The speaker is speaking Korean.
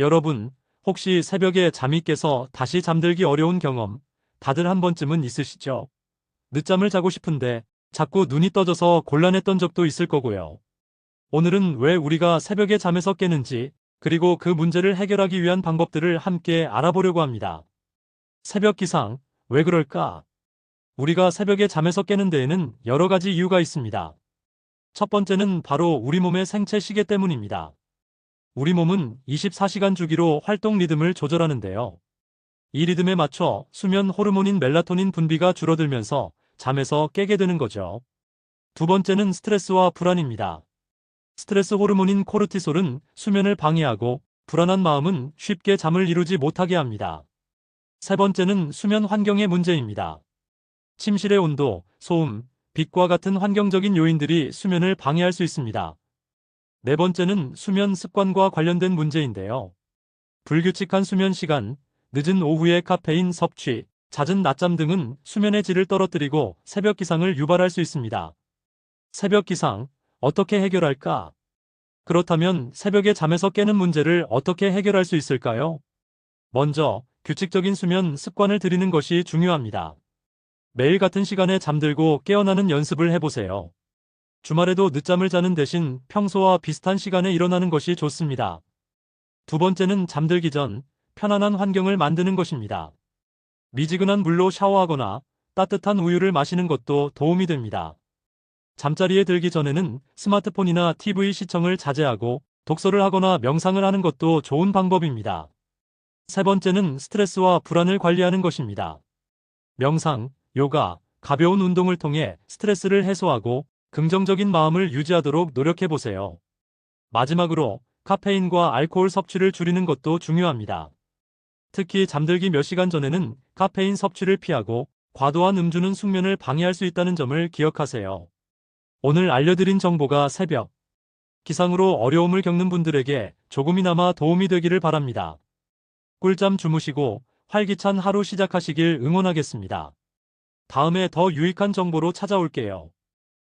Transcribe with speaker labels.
Speaker 1: 여러분, 혹시 새벽에 잠이 깨서 다시 잠들기 어려운 경험 다들 한 번쯤은 있으시죠? 늦잠을 자고 싶은데 자꾸 눈이 떠져서 곤란했던 적도 있을 거고요. 오늘은 왜 우리가 새벽에 잠에서 깨는지 그리고 그 문제를 해결하기 위한 방법들을 함께 알아보려고 합니다. 새벽 기상, 왜 그럴까? 우리가 새벽에 잠에서 깨는 데에는 여러 가지 이유가 있습니다. 첫 번째는 바로 우리 몸의 생체 시계 때문입니다. 우리 몸은 24시간 주기로 활동 리듬을 조절하는데요. 이 리듬에 맞춰 수면 호르몬인 멜라토닌 분비가 줄어들면서 잠에서 깨게 되는 거죠. 두 번째는 스트레스와 불안입니다. 스트레스 호르몬인 코르티솔은 수면을 방해하고 불안한 마음은 쉽게 잠을 이루지 못하게 합니다. 세 번째는 수면 환경의 문제입니다. 침실의 온도, 소음, 빛과 같은 환경적인 요인들이 수면을 방해할 수 있습니다. 네 번째는 수면 습관과 관련된 문제인데요. 불규칙한 수면 시간, 늦은 오후의 카페인 섭취, 잦은 낮잠 등은 수면의 질을 떨어뜨리고 새벽 기상을 유발할 수 있습니다. 새벽 기상, 어떻게 해결할까? 그렇다면 새벽에 잠에서 깨는 문제를 어떻게 해결할 수 있을까요? 먼저, 규칙적인 수면 습관을 들이는 것이 중요합니다. 매일 같은 시간에 잠들고 깨어나는 연습을 해보세요. 주말에도 늦잠을 자는 대신 평소와 비슷한 시간에 일어나는 것이 좋습니다. 두 번째는 잠들기 전 편안한 환경을 만드는 것입니다. 미지근한 물로 샤워하거나 따뜻한 우유를 마시는 것도 도움이 됩니다. 잠자리에 들기 전에는 스마트폰이나 TV 시청을 자제하고 독서를 하거나 명상을 하는 것도 좋은 방법입니다. 세 번째는 스트레스와 불안을 관리하는 것입니다. 명상, 요가, 가벼운 운동을 통해 스트레스를 해소하고 긍정적인 마음을 유지하도록 노력해 보세요. 마지막으로 카페인과 알코올 섭취를 줄이는 것도 중요합니다. 특히 잠들기 몇 시간 전에는 카페인 섭취를 피하고 과도한 음주는 숙면을 방해할 수 있다는 점을 기억하세요. 오늘 알려드린 정보가 새벽 기상으로 어려움을 겪는 분들에게 조금이나마 도움이 되기를 바랍니다. 꿀잠 주무시고 활기찬 하루 시작하시길 응원하겠습니다. 다음에 더 유익한 정보로 찾아올게요.